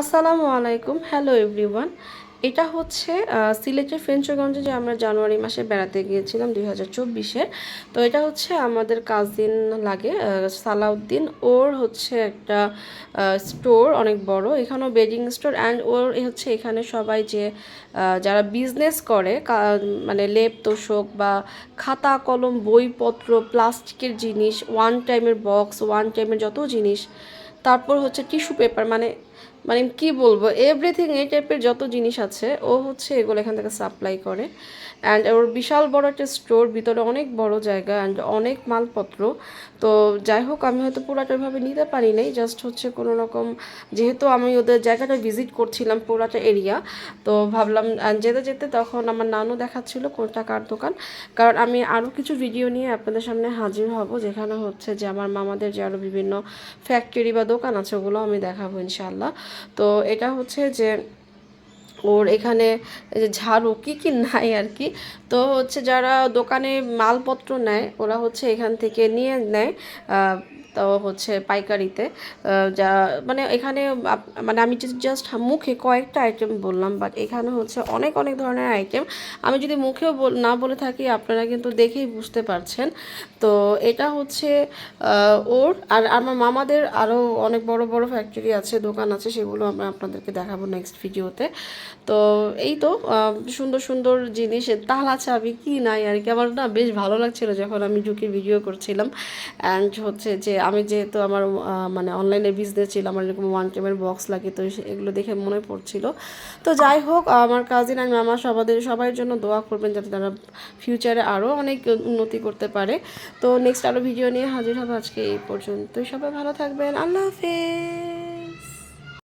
আসসালামু আলাইকুম। Hello everyone এটা হচ্ছে সিলেটের ফেঞ্চগঞ্জে যে আমরা জানুয়ারি মাসে বেড়াতে গিয়েছিলাম দুই হাজার চব্বিশের। তো এটা হচ্ছে আমাদের কাজিন লাগে সালাউদ্দিন। ওর হচ্ছে একটা স্টোর অনেক বড়। এখানেও বেডিং স্টোর অ্যান্ড ওর হচ্ছে এখানে সবাই যে যারা বিজনেস করে মানে লেপ তোষক বা খাতা, কলম, বইপত্র, প্লাস্টিকের জিনিস ওয়ান টাইমের বক্স ওয়ান টাইমের যত জিনিস, তারপর হচ্ছে টিস্যু পেপার মানে মানে কি বলব এভরিথিং এই টাইপের যত জিনিস আছে, ও হচ্ছে এগুলো এখান থেকে সাপ্লাই করে। অ্যান্ড ওর বিশাল বড় একটা স্টোর ভিতরে অনেক বড় জায়গা অ্যান্ড অনেক মালপত্র। তো যাই হোক, আমি হয়তো পুরাটা ওইভাবে নিতে পারি নাই জাস্ট হচ্ছে কোনো রকম, যেহেতু আমি ওদের জায়গাটা ভিজিট করছিলাম পুরাটা এরিয়া তো ভাবলাম যেতে যেতে তখন আমার নানু দেখাচ্ছিল কোনটা কার দোকান। কারণ আমি আরও কিছু ভিডিও নিয়ে আপনাদের সামনে হাজির হব, যেখানে হচ্ছে যে আমার মামাদের যে আরও বিভিন্ন ফ্যাক্টরি বা দোকান আছে, ওগুলো আমি দেখাবো ইনশাল্লাহ তো এটা হচ্ছে যে ওর এখানে যে ঝাড়ু কী কী নাই আর কি। তো হচ্ছে যারা দোকানে মালপত্র নেয়, ওরা হচ্ছে এখান থেকে নিয়ে নেয়। তো হচ্ছে পাইকারিতে যা মানে এখানে মানে আমি জাস্ট মুখে কয়েকটা আইটেম বললাম বাট এখানে হচ্ছে অনেক অনেক ধরনের আইটেম আমি যদি মুখেও না বলে থাকি, আপনারা কিন্তু দেখেই বুঝতে পারছেন। তো এটা হচ্ছে ওর, আর আমার মামাদের আরও অনেক বড় বড় ফ্যাক্টরি আছে, দোকান আছে, সেগুলো আমরা আপনাদেরকে দেখাবো নেক্সট ভিডিওতে তো এই তো সুন্দর সুন্দর জিনিস তালা চাবি, কি নাই আর কি। আমার না বেশ ভালো লাগছিল যখন আমি ঝুঁকি ভিডিও করছিলাম। অ্যান্ড হচ্ছে যে আমি যেহেতু আমার মানে অনলাইনে বিজনেস ছিল, আমার এরকম ওয়ান টাইমের বক্স লাগে, তো এগুলো দেখে মনে পড়ছিল। তো যাই হোক, আমার কাজিন আর মামা সবাদের সবার জন্য দোয়া করবেন যাতে তারা ফিউচারে আরও অনেক উন্নতি করতে পারে। তো নেক্সট আরও ভিডিও নিয়ে হাজির হবে আজকে এই পর্যন্তই। সবাই ভালো থাকবেন। আল্লাহ হাফেজ।